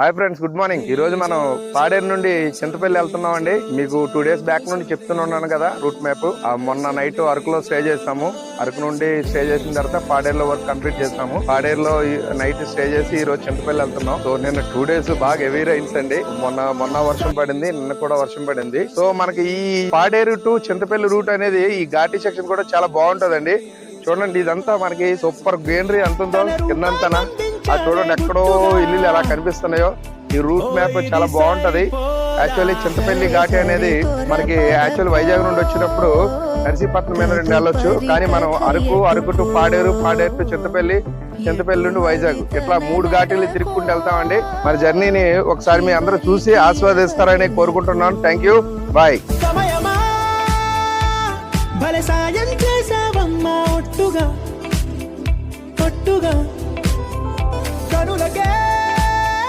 Hi friends good morning. ఈ రోజు మనం పాడేరు నుండి చింతపల్లి వెళ్తున్నాం అండి మీకు టూ డేస్ బ్యాక్ నుండి చెప్తున్నాను కదా రూట్ మ్యాప్. మొన్న నైట్ అరకులో స్టే చేస్తాము అరకు నుండి స్టే చేసిన తర్వాత పాడేరులో వర్క్ కంప్లీట్ చేస్తాము పాడేరులో నైట్ స్టే చేసి ఈ రోజు చింతపల్లి వెళ్తున్నాం. సో నిన్న టూ డేస్ బాగా హెవీ రైన్స్ అండి. మొన్న మొన్న వర్షం పడింది నిన్న కూడా వర్షం పడింది. సో మనకి ఈ పాడేరు టు చింతపల్లి రూట్ అనేది ఈ ఘాటి సెక్షన్ కూడా చాలా బాగుంటదండి. చూడండి ఇదంతా మనకి సూపర్ గ్రీనరీ ఎంత ఉందో కిందంతనా? ఆ చూడండి ఎక్కడో ఇల్లు ఎలా కనిపిస్తున్నాయో. ఈ రూట్ మ్యాప్ చాలా బాగుంటది. యాక్చువల్లీ చింతపల్లి ఘాటి అనేది మనకి యాక్చువల్ వైజాగ్ నుండి వచ్చినప్పుడు నర్సీపట్నం మీద రెండు వెళ్ళొచ్చు. కానీ మనం అరకు అరకు టు పాడేరు పాడేరు టు చింతపల్లి చింతపల్లి నుండి వైజాగ్. ఇట్లా మూడు ఘాటీలు తిరుక్కుంటూ వెళ్తామండి మన జర్నీని ఒకసారి మీ అందరూ చూసి ఆస్వాదిస్తారని కోరుకుంటున్నాను. థ్యాంక్ యూ బాయ్ భలే సాయం చేసావమ్మా ఒట్టుగా.